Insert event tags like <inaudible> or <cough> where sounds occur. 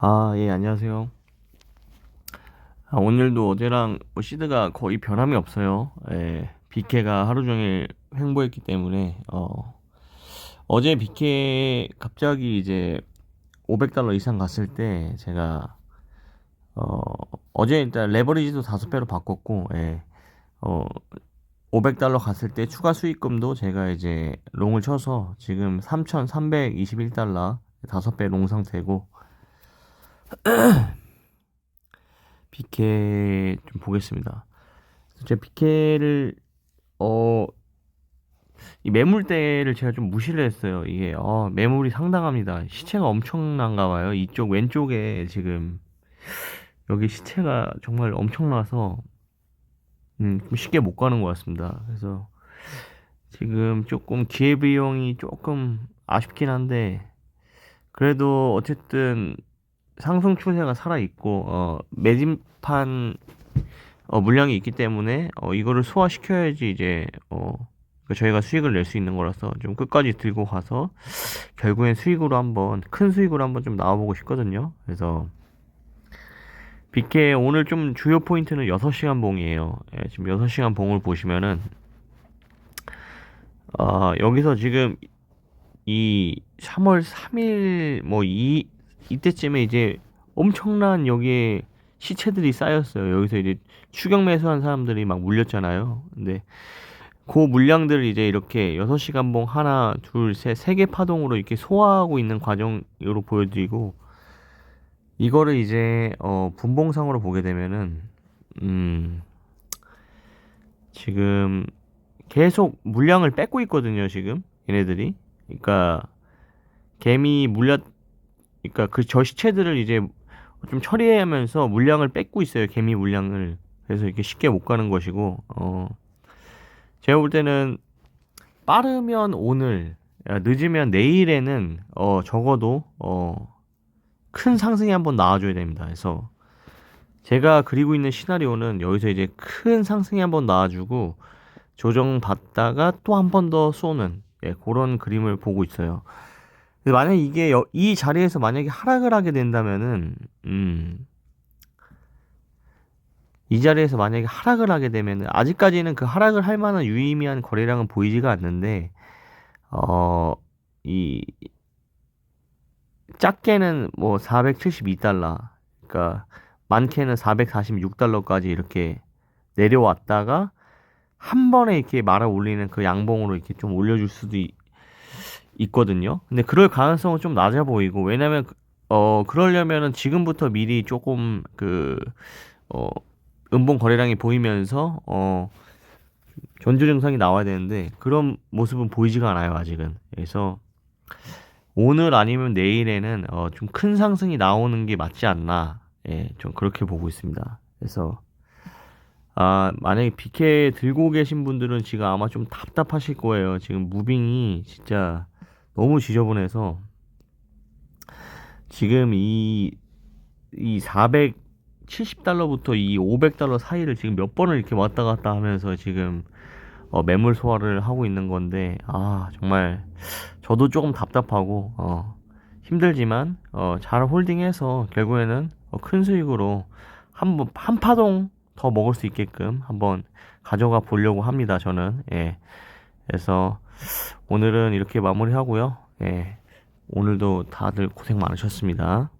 아, 예, 안녕하세요. 아, 오늘도 어제랑 뭐 시드가 거의 변함이 없어요. 예, 비케가 하루 종일 횡보했기 때문에, 어, 어제 비케 갑자기 이제 500달러 이상 갔을 때 제가, 어, 어제 일단 레버리지도 다섯 배로 바꿨고, 예, 어, 500달러 갔을 때 추가 수익금도 제가 이제 롱을 쳐서 지금 3,321달러 다섯 배롱 상태고, <clears throat> 비케 좀 보겠습니다. 제가 비케를 어, 이 매물대를 제가 좀 무시를 했어요. 이게 어, 매물이 상당합니다. 시체가 엄청난가 봐요. 이쪽 왼쪽에 지금 여기 시체가 정말 엄청나서 음, 좀 쉽게 못 가는 것 같습니다. 그래서 지금 조금 기회비용이 조금 아쉽긴 한데 그래도 어쨌든 상승 추세가 살아 있고 어, 매집판 어, 물량이 있기 때문에 어, 이거를 소화시켜야지 이제 어, 그 저희가 수익을 낼 수 있는 거라서 좀 끝까지 들고 가서 결국엔 수익으로 한번 큰 수익으로 한번 좀 나와보고 싶거든요. 그래서 BK 오늘 좀 주요 포인트는 6시간 봉이에요. 예, 지금 6시간 봉을 보시면은 어, 여기서 지금 이 3월 3일 뭐 이 이때쯤에 이제 엄청난 여기에 시체들이 쌓였어요. 여기서 이제 추격 매수한 사람들이 막 물렸잖아요. 근데 그 물량들을 이제 이렇게 6시 간 봉 하나, 둘, 셋, 세 개 파동으로 이렇게 소화하고 있는 과정으로 보여드리고 이거를 이제 어 분봉상으로 보게 되면은 음 지금 계속 물량을 뺏고 있거든요, 지금 얘네들이. 그러니까 개미 물렸 그러니까 그 저 시체들을 이제 좀 처리하면서 물량을 뺏고 있어요. 개미 물량을. 그래서 이렇게 쉽게 못 가는 것이고 어 제가 볼 때는 빠르면 오늘, 야, 늦으면 내일에는 어 적어도 어 큰 상승이 한번 나와줘야 됩니다. 그래서 제가 그리고 있는 시나리오는 여기서 이제 큰 상승이 한번 나와주고 조정받다가 또 한 번 더 쏘는 예, 그런 그림을 보고 있어요. 만약 이게 여- 이 자리에서 만약에 하락을 하게 된다면은 음, 이 자리에서 만약에 하락을 하게 되면은 아직까지는 그 하락을 할 만한 유의미한 거래량은 보이지가 않는데 어, 이 작게는 뭐 472달러 그러니까 많게는 446달러까지 이렇게 내려왔다가 한 번에 이렇게 말아 올리는 그 양봉으로 이렇게 좀 올려줄 수도 있, 있거든요. 근데 그럴 가능성은 좀 낮아 보이고 왜냐면 그- 어 그러려면은 지금부터 미리 조금 그어 음봉 거래량이 보이면서 어 전주 증상이 나와야 되는데 그런 모습은 보이지가 않아요 아직은. 그래서 오늘 아니면 내일에는 어 좀 큰 상승이 나오는 게 맞지 않나. 예, 좀 그렇게 보고 있습니다. 그래서 아, 만약에 BK 들고 계신 분들은 지금 아마 좀 답답하실 거예요. 지금 무빙이 진짜 너무 지저분해서 지금 이, 이 470달러부터 이 500달러 사이를 지금 몇 번을 이렇게 왔다 갔다 하면서 지금 어, 매물 소화를 하고 있는 건데, 아, 정말 저도 조금 답답하고, 어, 힘들지만, 어, 잘 홀딩해서 결국에는 어, 큰 수익으로 한, 번- 한 파동 더 먹을 수 있게끔 한번 가져가 보려고 합니다, 저는. 예. 그래서 오늘은 이렇게 마무리하고요. 예. 오늘도 다들 고생 많으셨습니다.